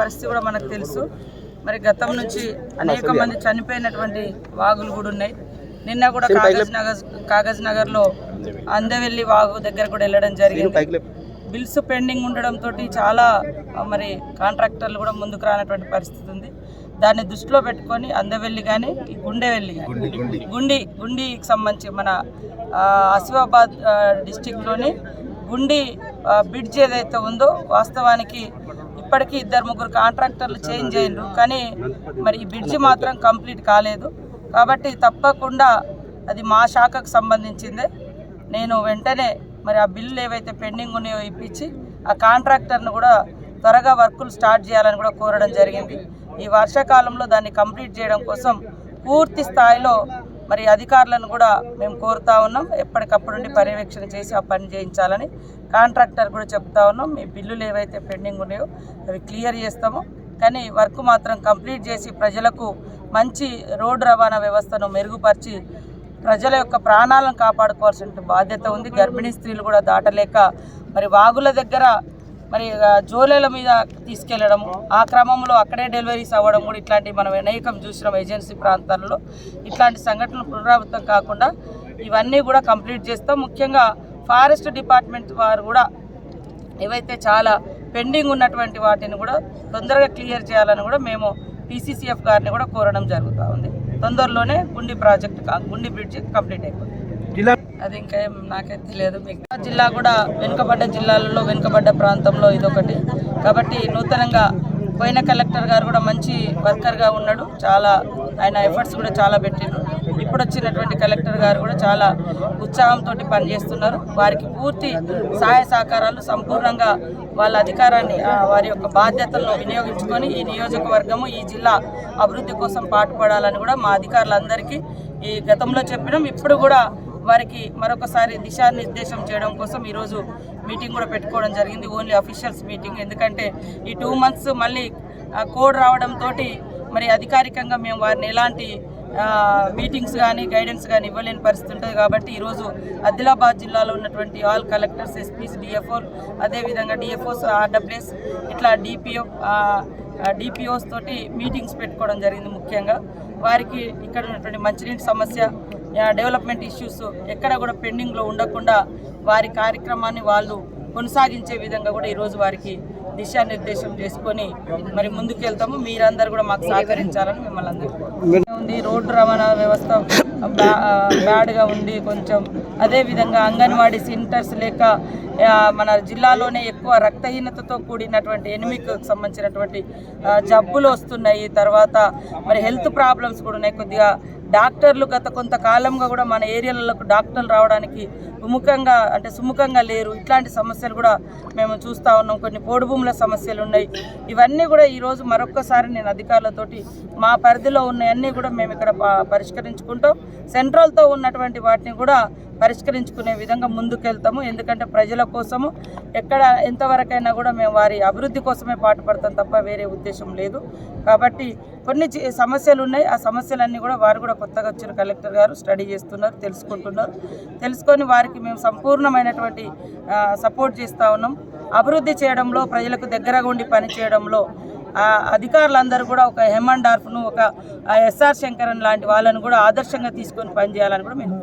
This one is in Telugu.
పరిస్థితి కూడా మనకు తెలుసు. మరి గతం నుంచి అనేక మంది చనిపోయినటువంటి వాగులు కూడా ఉన్నాయి. నిన్న కూడా కాగజ్ నగర్ కాగజ్ నగర్లో అందవెల్లి వాగు దగ్గర కూడా వెళ్ళడం జరిగింది. బిల్స్ పెండింగ్ ఉండడంతో చాలా మరి కాంట్రాక్టర్లు కూడా ముందుకు రానటువంటి పరిస్థితి ఉంది. దాన్ని దృష్టిలో పెట్టుకొని అందవెల్లి కానీ గుండెవెల్లి కానీ గుండి గుండికి సంబంధించి మన ఆసిఫాబాద్ డిస్టిక్లోని గుండి బ్రిడ్జ్ ఏదైతే ఉందో వాస్తవానికి ఇప్పటికీ ఇద్దరు ముగ్గురు కాంట్రాక్టర్లు చేంజ్ అయ్యారు కానీ మరి ఈ బ్రిడ్జ్ మాత్రం కంప్లీట్ కాలేదు. కాబట్టి తప్పకుండా అది మా శాఖకు సంబంధించిందే. నేను వెంటనే మరి ఆ బిల్లులు ఏవైతే పెండింగ్ ఉన్నాయో ఇప్పించి ఆ కాంట్రాక్టర్ను కూడా త్వరగా వర్కులు స్టార్ట్ చేయాలని కూడా కోరడం జరిగింది. ఈ వర్షాకాలంలో దాన్ని కంప్లీట్ చేయడం కోసం పూర్తి స్థాయిలో మరి అధికారులను కూడా మేము కోరుతా ఉన్నాం. ఎప్పటికప్పుడు పర్యవేక్షణ చేసి ఆ పని చేయించాలని కాంట్రాక్టర్ కూడా చెప్తా ఉన్నాం. మీ బిల్లులు ఏవైతే పెండింగ్ ఉన్నాయో అవి క్లియర్ చేస్తాము. కానీ వర్క్ మాత్రం కంప్లీట్ చేసి ప్రజలకు మంచి రోడ్డు రవాణా వ్యవస్థను మెరుగుపరిచి ప్రజల యొక్క ప్రాణాలను కాపాడుకోవాల్సిన బాధ్యత ఉంది. గర్భిణీ స్త్రీలు కూడా దాటలేక మరి వాగుల దగ్గర మరి జోలేల మీద తీసుకెళ్ళడం ఆ క్రమంలో అక్కడే డెలివరీస్ అవ్వడం కూడా ఇట్లాంటి మనం అనేకం చూసినాం ఏజెన్సీ ప్రాంతాల్లో. ఇట్లాంటి సంఘటనలు పునరావృతం కాకుండా ఇవన్నీ కూడా కంప్లీట్ చేస్తాం. ముఖ్యంగా ఫారెస్ట్ డిపార్ట్మెంట్ వారు కూడా ఏవైతే చాలా పెండింగ్ ఉన్నటువంటి వాటిని కూడా తొందరగా క్లియర్ చేయాలని కూడా మేము పీసీసీఎఫ్ గారిని కూడా కోరడం జరుగుతూ ఉంది. తొందరలోనే గుండి ప్రాజెక్ట్ గుండి బ్రిడ్జ్ కంప్లీట్ అయిపోతుంది. అది ఇంకా ఏం నాకైతే తెలియదు మిగతా జిల్లా కూడా వెనుకబడ్డ జిల్లాలలో వెనుకబడ్డ ప్రాంతంలో ఇదొకటి. కాబట్టి నూతనంగా పోయిన కలెక్టర్ గారు కూడా మంచి వర్కర్గా ఉన్నాడు. చాలా ఆయన ఎఫర్ట్స్ కూడా చాలా పెట్టిండ్రు. ఇప్పుడు వచ్చినటువంటి కలెక్టర్ గారు కూడా చాలా ఉత్సాహంతో పనిచేస్తున్నారు. వారికి పూర్తి సహాయ సహకారాలు సంపూర్ణంగా వాళ్ళ అధికారాన్ని వారి యొక్క బాధ్యతలను వినియోగించుకొని ఈ నియోజకవర్గము ఈ జిల్లా అభివృద్ధి కోసం పాటుపడాలని కూడా మా అధికారులందరికీ ఈ గతంలో చెప్పినాం. ఇప్పుడు కూడా వారికి మరొకసారి దిశానిర్దేశం చేయడం కోసం ఈరోజు మీటింగ్ కూడా పెట్టుకోవడం జరిగింది. ఓన్లీ అఫీషియల్స్ మీటింగ్ ఎందుకంటే ఈ టూ మంత్స్ మళ్ళీ ఆ, కోడ్ రావడంతో మరి అధికారికంగా మేము వారిని ఎలాంటి మీటింగ్స్ కానీ గైడెన్స్ కానీ ఇవ్వలేని పరిస్థితి ఉంటుంది కాబట్టి ఈరోజు ఆదిలాబాద్ జిల్లాలో ఉన్నటువంటి ఆల్ కలెక్టర్స్ ఎస్పీస్ డిఎఫ్ఓ అదేవిధంగా డిఎఫ్ఓస్ ఆర్డబ్ల్యూఎస్ ఇట్లా డిపిఓ డిపిఓస్ తోటి మీటింగ్స్ పెట్టుకోవడం జరిగింది ముఖ్యంగా. వారికి ఇక్కడ ఉన్నటువంటి మంచినీటి సమస్య డెవలప్మెంట్ ఇష్యూస్ ఎక్కడ కూడా పెండింగ్లో ఉండకుండా వారి కార్యక్రమాన్ని వాళ్ళు కొనసాగించే విధంగా కూడా ఈరోజు వారికి దిశానిర్దేశం చేసుకొని మరి ముందుకెళ్తాము. మీరందరూ కూడా మాకు సహకరించాలని మిమ్మల్ని అందరికీ ఉంది రోడ్డు రవాణా వ్యవస్థ బ్యా- బ్యాడ్గా ఉంది కొంచెం. అదేవిధంగా అంగన్వాడీ సెంటర్స్ లేక మన జిల్లాలోనే ఎక్కువ రక్తహీనతతో కూడినటువంటి ఎనిమిక్ సంబంధించినటువంటి జబ్బులు వస్తున్నాయి. తర్వాత మరి హెల్త్ ప్రాబ్లమ్స్ కూడా ఉన్నాయి. కొద్దిగా డాక్టర్లు గత కొంతకాలంగా కూడా మన ఏరియాలకు డాక్టర్లు రావడానికి విముఖంగా అంటే సుముఖంగా లేరు. ఇట్లాంటి సమస్యలు కూడా మేము చూస్తూ ఉన్నాం. కొన్ని పోడు భూముల సమస్యలు ఉన్నాయి. ఇవన్నీ కూడా ఈరోజు మరొక్కసారి నేను అధికారులతోటి మా పరిధిలో ఉన్నాయన్నీ కూడా మేము ఇక్కడ పరిష్కరించుకుంటాం. సెంట్రల్తో ఉన్నటువంటి వాటిని కూడా పరిష్కరించుకునే విధంగా ముందుకెళ్తాము. ఎందుకంటే ప్రజల కోసము ఎక్కడ ఎంతవరకైనా కూడా మేము వారి అభివృద్ధి కోసమే పాటుపడతాం తప్ప వేరే ఉద్దేశం లేదు. కాబట్టి కొన్ని సమస్యలు ఉన్నాయి ఆ సమస్యలన్నీ కూడా వారు కూడా కొత్తగా వచ్చిన కలెక్టర్ గారు స్టడీ చేస్తున్నారు తెలుసుకుంటున్నారు. తెలుసుకొని వారికి మేము సంపూర్ణమైనటువంటి సపోర్ట్ చేస్తూ ఉన్నాం. అభివృద్ధి చేయడంలో ప్రజలకు దగ్గరగా ఉండి పని చేయడంలో ఆ అధికారులందరూ కూడా ఒక హెమన్ డార్ఫ్ను ఒక ఎస్ఆర్ శంకరన్ లాంటి వాళ్ళని కూడా ఆదర్శంగా తీసుకొని పనిచేయాలని కూడా మేము